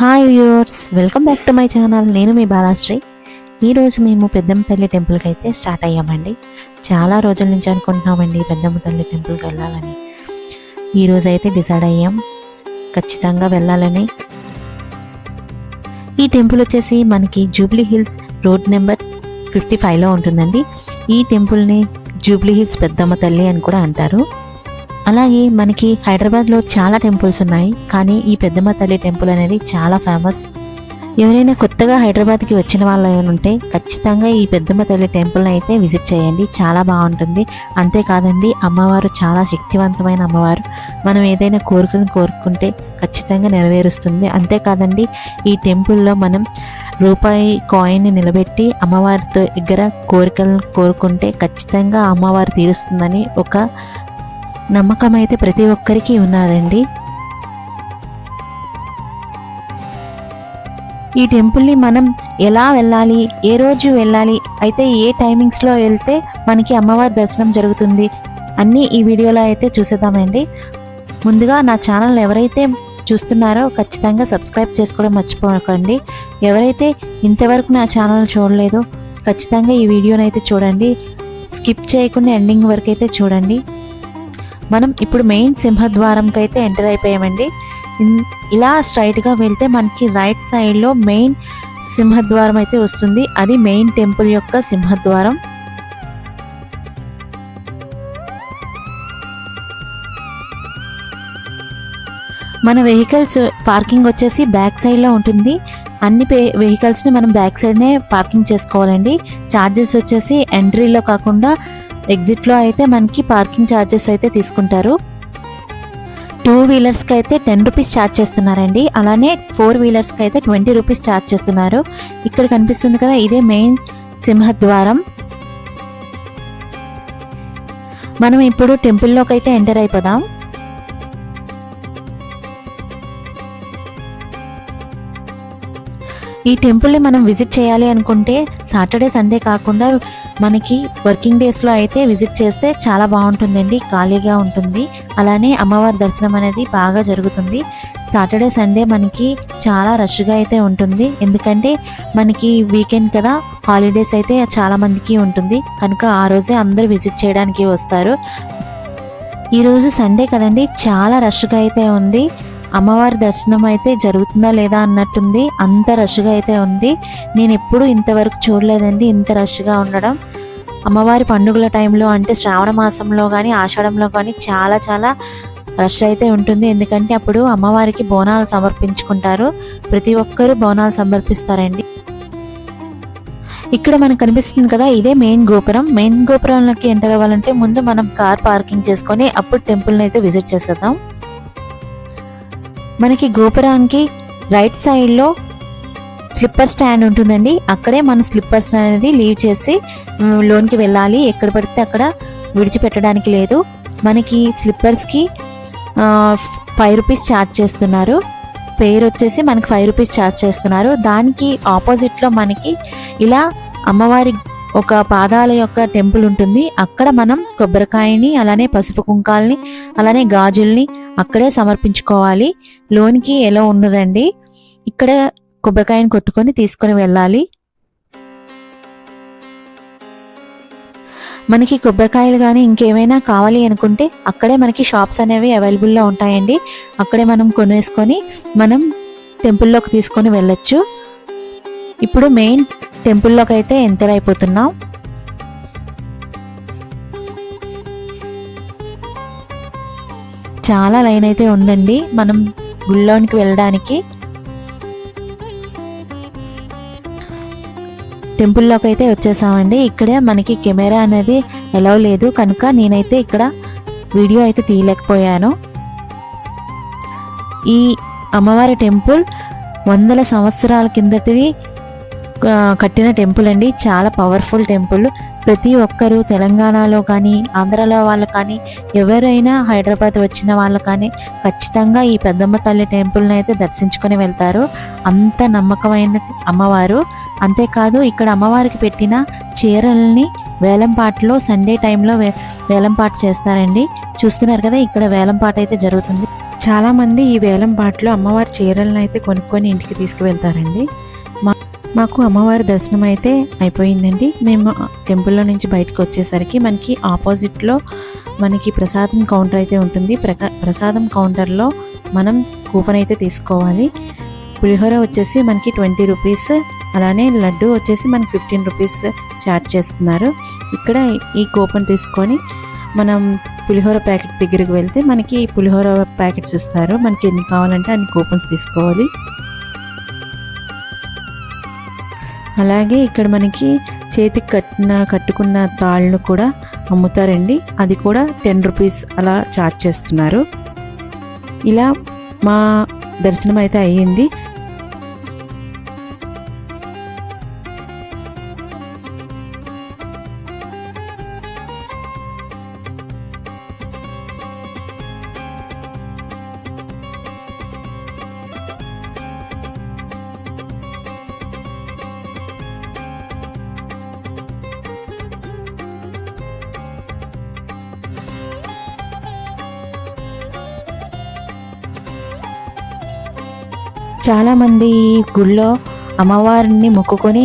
Hi viewers welcome back to my channel నేను మీ బాలాశ్రీ. ఈరోజు మేము పెద్దమ్మ తల్లి టెంపుల్కి అయితే స్టార్ట్ అయ్యామండి. చాలా రోజుల నుంచి అనుకుంటున్నామండి పెద్దమ్మ తల్లి టెంపుల్కి వెళ్ళాలని. ఈరోజు అయితే డిసైడ్ అయ్యాం. ఖచ్చితంగా వెళ్ళాలని. ఈ టెంపుల్ వచ్చేసి మనకి Jubilee Hills road number fifty ఫైవ్లో ఉంటుందండి. ఈ టెంపుల్ని జూబ్లీ హిల్స్ పెద్దమ్మ తల్లి అని కూడా అంటారు. అలాగే మనకి హైదరాబాద్లో చాలా టెంపుల్స్ ఉన్నాయి కానీ ఈ పెద్దమ్మ తల్లి టెంపుల్ అనేది చాలా ఫేమస్. ఎవరైనా కొత్తగా హైదరాబాద్కి వచ్చిన వాళ్ళు ఉంటే ఖచ్చితంగా ఈ పెద్దమ్మ తల్లి టెంపుల్ని అయితే విజిట్ చేయండి చాలా బాగుంటుంది. అంతేకాదండి అమ్మవారు చాలా శక్తివంతమైన అమ్మవారు. మనం ఏదైనా కోరికలను కోరుకుంటే ఖచ్చితంగా నెరవేరుస్తుంది. అంతేకాదండి ఈ టెంపుల్లో మనం రూపాయి కాయిన్ని నిలబెట్టి అమ్మవారితో దగ్గర కోరికలను కోరుకుంటే ఖచ్చితంగా అమ్మవారు తీరుస్తుందని ఒక నమ్మకం అయితే ప్రతి ఒక్కరికి ఉన్నదండి. ఈ టెంపుల్ని మనం ఎలా వెళ్ళాలి ఏ రోజు వెళ్ళాలి అయితే ఏ టైమింగ్స్లో వెళ్తే మనకి అమ్మవారి దర్శనం జరుగుతుంది అన్నీ ఈ వీడియోలో అయితే చూసేద్దామండి. ముందుగా నా ఛానల్ ఎవరైతే చూస్తున్నారో ఖచ్చితంగా సబ్స్క్రైబ్ చేసుకోవడం మర్చిపోకండి. ఎవరైతే ఇంతవరకు నా ఛానల్ చూడలేదో ఖచ్చితంగా ఈ వీడియోనైతే అయితే చూడండి. స్కిప్ చేయకుండా ఎండింగ్ వరకు అయితే చూడండి. మనం ఇప్పుడు మెయిన్ సింహద్వారంకి అయితే ఎంటర్ అయిపోయామండి ఇలా స్ట్రైట్గా వెళ్తే మనకి రైట్ సైడ్లో మెయిన్ సింహద్వారం అయితే వస్తుంది. అది మెయిన్ టెంపుల్ యొక్క సింహద్వారం. మన వెహికల్స్ పార్కింగ్ వచ్చేసి బ్యాక్ సైడ్లో ఉంటుంది. అన్ని పే వెహికల్స్ని మనం బ్యాక్ సైడ్నే పార్కింగ్ చేసుకోవాలండి. ఛార్జెస్ వచ్చేసి ఎంట్రీలో కాకుండా ఎగ్జిట్లో అయితే మనకి పార్కింగ్ ఛార్జెస్ అయితే తీసుకుంటారు. టూ వీలర్స్కి అయితే టెన్ రూపీస్ ఛార్జ్ చేస్తున్నారండి. అలానే ఫోర్ వీలర్స్కి అయితే ట్వంటీ రూపీస్ ఛార్జ్ చేస్తున్నారు. ఇక్కడ కనిపిస్తుంది కదా ఇదే మెయిన్ సింహద్వారం. మనం ఇప్పుడు టెంపుల్లోకి అయితే ఎంటర్ అయిపోదాం. ఈ టెంపుల్ని మనం విజిట్ చేయాలి అనుకుంటే సాటర్డే సండే కాకుండా మనకి వర్కింగ్ డేస్లో అయితే విజిట్ చేస్తే చాలా బాగుంటుందండి ఖాళీగా ఉంటుంది. అలానే అమ్మవారి దర్శనం అనేది బాగా జరుగుతుంది. సాటర్డే సండే మనకి చాలా రష్గా అయితే ఉంటుంది. ఎందుకంటే మనకి వీకెండ్ కదా హాలిడేస్ అయితే చాలా మందికి ఉంటుంది. కనుక ఆ రోజే అందరూ విజిట్ చేయడానికి వస్తారు. ఈరోజు సండే కదండి చాలా రష్గా అయితే ఉంది. అమ్మవారి దర్శనం అయితే జరుగుతుందా లేదా అన్నట్టుంది. అంత రష్గా అయితే ఉంది. నేను ఎప్పుడూ ఇంతవరకు చూడలేదండి ఇంత రష్గా ఉండడం. అమ్మవారి పండుగల టైంలో అంటే శ్రావణ మాసంలో కానీ ఆషాఢంలో కానీ చాలా చాలా రష్ అయితే ఉంటుంది. ఎందుకంటే అప్పుడు అమ్మవారికి బోనాలు సమర్పించుకుంటారు. ప్రతి ఒక్కరూ బోనాలు సమర్పిస్తారండి. ఇక్కడ మనకు కనిపిస్తుంది కదా ఇదే మెయిన్ గోపురం. మెయిన్ గోపురంలోకి ఎంటర్ అవ్వాలంటే ముందు మనం కార్ పార్కింగ్ చేసుకొని అప్పుడు టెంపుల్ని అయితే విజిట్ చేసేద్దాం. మనకి గోపురానికి రైట్ సైడ్లో స్లిప్పర్ స్టాండ్ ఉంటుందండి. అక్కడే మన స్లిప్పర్స్ అనేది లీవ్ చేసి లోన్కి వెళ్ళాలి. ఎక్కడ పడితే అక్కడ విడిచిపెట్టడానికి లేదు. మనకి స్లిప్పర్స్కి ఫైవ్ రూపీస్ ఛార్జ్ చేస్తున్నారు. పేరు వచ్చేసి మనకి ఫైవ్ రూపీస్ ఛార్జ్ చేస్తున్నారు. దానికి ఆపోజిట్లో మనకి ఇలా అమ్మవారి ఒక పాదాల యొక్క టెంపుల్ ఉంటుంది. అక్కడ మనం కొబ్బరికాయని అలానే పసుపు కుంకాలని అలానే గాజుల్ని అక్కడే సమర్పించుకోవాలి. లోనికి ఎలా ఉన్నదండి? ఇక్కడ కొబ్బరికాయని కొట్టుకొని తీసుకొని వెళ్ళాలి. మనకి కొబ్బరికాయలు కానీ ఇంకేమైనా కావాలి అనుకుంటే అక్కడే మనకి షాప్స్ అనేవి అవైలబుల్లో ఉంటాయండి. అక్కడే మనం కొనేసుకొని మనం టెంపుల్లోకి తీసుకొని వెళ్ళొచ్చు. ఇప్పుడు మెయిన్ టెంపుల్లోకి అయితే ఎంటర్ అయిపోతున్నాం. చాలా లైన్ అయితే ఉందండి. మనం గుళ్ళోనికి వెళ్ళడానికి టెంపుల్లోకి అయితే వచ్చేసామండి. ఇక్కడే మనకి కెమెరా అనేది ఎలవ్ లేదు. కనుక నేనైతే ఇక్కడ వీడియో అయితే తీయలేకపోయాను. ఈ అమ్మవారి టెంపుల్ వందల సంవత్సరాల కిందటివి కట్టిన టెంపుల్ అండి. చాలా పవర్ఫుల్ టెంపుల్. ప్రతి ఒక్కరూ తెలంగాణలో కానీ ఆంధ్రాలో వాళ్ళు కానీ ఎవరైనా హైదరాబాద్ వచ్చిన వాళ్ళు కానీ ఖచ్చితంగా ఈ పెద్దమ్మ తల్లి టెంపుల్ని అయితే దర్శించుకొని వెళ్తారు. అంత నమ్మకమైన అమ్మవారు. అంతేకాదు ఇక్కడ అమ్మవారికి పెట్టిన చీరల్ని వేలంపాటలో సండే టైంలో వే వేలంపాట చేస్తారండి. చూస్తున్నారు కదా ఇక్కడ వేలంపాట అయితే జరుగుతుంది. చాలామంది ఈ వేలంపాటలో అమ్మవారి చీరలను అయితే కొనుక్కొని ఇంటికి తీసుకువెళ్తారండి. మాకు అమ్మవారి దర్శనం అయితే అయిపోయిందండి. మేము టెంపుల్లో నుంచి బయటకు వచ్చేసరికి మనకి ఆపోజిట్లో మనకి ప్రసాదం కౌంటర్ అయితే ఉంటుంది. ప్రకా ప్రసాదం కౌంటర్లో మనం కూపన్ అయితే తీసుకోవాలి. పులిహోర వచ్చేసి మనకి ట్వంటీ రూపీస్ అలానే లడ్డు వచ్చేసి మనకి ఫిఫ్టీన్ రూపీస్ ఛార్జ్ చేస్తున్నారు. ఇక్కడ ఈ కూపన్ తీసుకొని మనం పులిహోర ప్యాకెట్ దగ్గరికి వెళ్తే మనకి పులిహోర ప్యాకెట్స్ ఇస్తారు. మనకి ఎన్ని కావాలంటే అన్ని కూపన్స్ తీసుకోవాలి. అలాగే ఇక్కడ మనకి చేతికి కట్టిన కట్టుకున్న తాళ్ళను కూడా అమ్ముతారండి. అది కూడా టెన్ రూపీస్ అలా చార్జ్ చేస్తున్నారు. ఇలా మా దర్శనం అయితే అయ్యింది. చాలామంది ఈ గుళ్ళో అమ్మవారిని మొక్కుకొని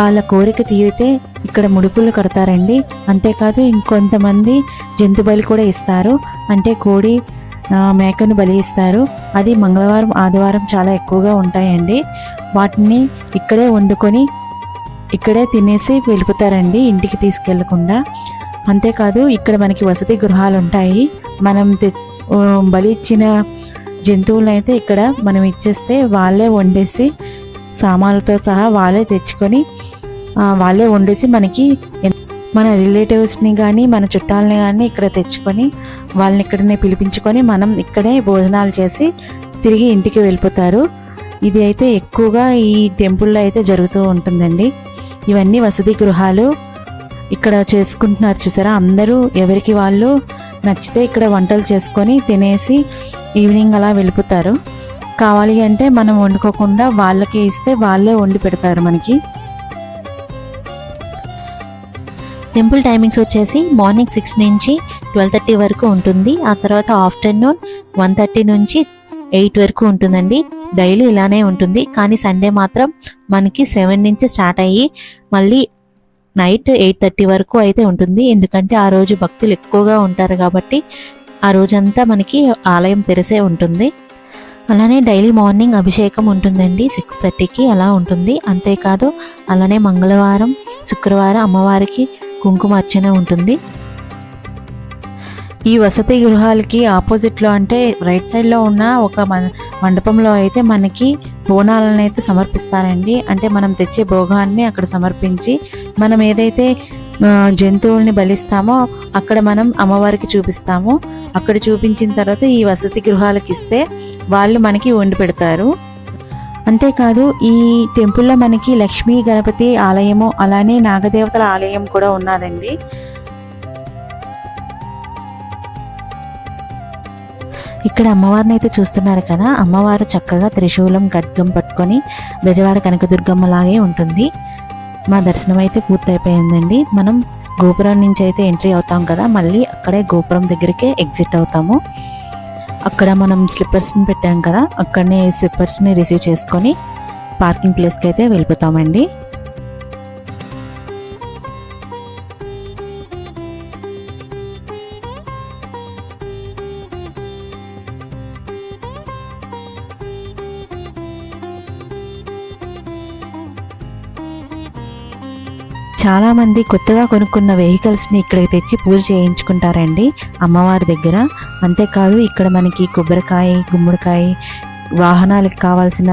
వాళ్ళ కోరిక తీరితే ఇక్కడ ముడుపులు కడతారండి. అంతేకాదు ఇంకొంతమంది జంతు బలి కూడా ఇస్తారు. అంటే కోడి మేకను బలి ఇస్తారు. అది మంగళవారం ఆదివారం చాలా ఎక్కువగా ఉంటాయండి. వాటిని ఇక్కడే వండుకొని ఇక్కడే తినేసి వెళ్ళిపోతారండి ఇంటికి తీసుకెళ్ళకుండా. అంతేకాదు ఇక్కడ మనకి వసతి గృహాలు ఉంటాయి. మనం బలి ఇచ్చిన జంతువులను అయితే ఇక్కడ మనం ఇచ్చేస్తే వాళ్ళే వండేసి సామాన్లతో సహా వాళ్ళే తెచ్చుకొని వాళ్ళే వండేసి మనకి మన రిలేటివ్స్ని కానీ మన చుట్టాలని కానీ ఇక్కడ తెచ్చుకొని వాళ్ళని ఇక్కడనే పిలిపించుకొని మనం ఇక్కడే భోజనాలు చేసి తిరిగి ఇంటికి వెళ్ళిపోతారు. ఇది అయితే ఎక్కువగా ఈ టెంపుల్లో అయితే జరుగుతూ ఉంటుందండి. ఇవన్నీ వసతి గృహాలు. ఇక్కడ చేసుకుంటున్నారు చూసారా? అందరూ ఎవరికి వాళ్ళు నచ్చితే ఇక్కడ వంటలు చేసుకొని తినేసి ఈవినింగ్ అలా వెళ్ళిపోతారు కావాలి అంటే మనం వండుకోకుండా వాళ్ళకి ఇస్తే వాళ్ళే వండి పెడతారు మనకి. టెంపుల్ టైమింగ్స్ వచ్చేసి మార్నింగ్ సిక్స్ నుంచి ట్వెల్వ్ థర్టీ వరకు ఉంటుంది. ఆ తర్వాత ఆఫ్టర్నూన్ వన్ థర్టీ నుంచి ఎయిట్ వరకు ఉంటుందండి. డైలీ ఇలానే ఉంటుంది. కానీ సండే మాత్రం మనకి సెవెన్ నుంచి స్టార్ట్ అయ్యి మళ్ళీ నైట్ ఎయిట్ థర్టీ వరకు అయితే ఉంటుంది. ఎందుకంటే ఆ రోజు భక్తులు ఎక్కువగా ఉంటారు కాబట్టి ఆ రోజంతా మనకి ఆలయం తెరిసే ఉంటుంది. అలానే డైలీ మార్నింగ్ అభిషేకం ఉంటుందండి. సిక్స్ థర్టీకి అలా ఉంటుంది. అంతేకాదు అలానే మంగళవారం శుక్రవారం అమ్మవారికి కుంకుమ అర్చన ఉంటుంది. ఈ వసతి గృహాలకి ఆపోజిట్లో అంటే రైట్ సైడ్లో ఉన్న ఒక మన- మండపంలో అయితే మనకి బోనాలను అయితే సమర్పిస్తారండి. అంటే మనం తెచ్చే భోగాన్ని అక్కడ సమర్పించి మనం ఏదైతే జంతువుల్ని బలిస్తామో అక్కడ మనం అమ్మవారికి చూపిస్తాము. అక్కడ చూపించిన తర్వాత ఈ వసతి గృహాలకు ఇస్తే వాళ్ళు మనకి వండి పెడతారు. అంతేకాదు ఈ టెంపుల్లో మనకి లక్ష్మీ గణపతి ఆలయము అలానే నాగదేవతల ఆలయం కూడా ఉన్నదండి. ఇక్కడ అమ్మవారిని అయితే చూస్తున్నారు కదా. అమ్మవారు చక్కగా త్రిశూలం ఖడ్గం పట్టుకొని బెజవాడ కనకదుర్గమ్మ లాగే ఉంటుంది. మా దర్శనం అయితే పూర్తయిపోయిందండి. మనం గోపురం నుంచి అయితే ఎంట్రీ అవుతాం కదా. మళ్ళీ అక్కడే గోపురం దగ్గరికే ఎగ్జిట్ అవుతాము. అక్కడ మనం స్లిప్పర్స్ని పెట్టాం కదా. అక్కడనే స్లిప్పర్స్ని రిసీవ్ చేసుకొని పార్కింగ్ ప్లేస్కి అయితే వెళ్ళిపోతామండి. చాలామంది కొత్తగా కొనుక్కున్న వెహికల్స్ని ఇక్కడికి తెచ్చి పూజ చేయించుకుంటారండి అమ్మవారి దగ్గర. అంతేకాదు ఇక్కడ మనకి కొబ్బరికాయ గుమ్మడికాయ వాహనాలకు కావాల్సిన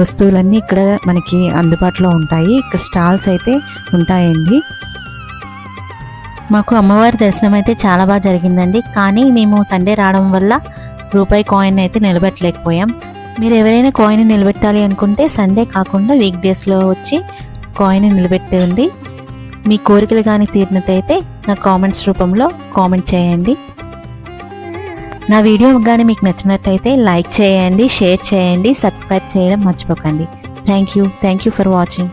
వస్తువులన్నీ ఇక్కడ మనకి అందుబాటులో ఉంటాయి. ఇక్కడ స్టాల్స్ అయితే ఉంటాయండి. మాకు అమ్మవారి దర్శనం అయితే చాలా బాగా జరిగిందండి. కానీ మేము సండే రావడం వల్ల రూపాయి కాయిన్ అయితే నిలబెట్టలేకపోయాం. మీరు ఎవరైనా కాయిన్ నిలబెట్టాలి అనుకుంటే సండే కాకుండా వీక్ డేస్లో వచ్చి కాయిన్ నిలబెట్టండి. మీ కోరికలు కానీ తీరినట్టయితే నా కామెంట్స్ రూపంలో కామెంట్ చేయండి. నా వీడియో కానీ మీకు నచ్చినట్టయితే లైక్ చేయండి షేర్ చేయండి సబ్స్క్రైబ్ చేయడం మర్చిపోకండి. Thank you. Thank you for watching.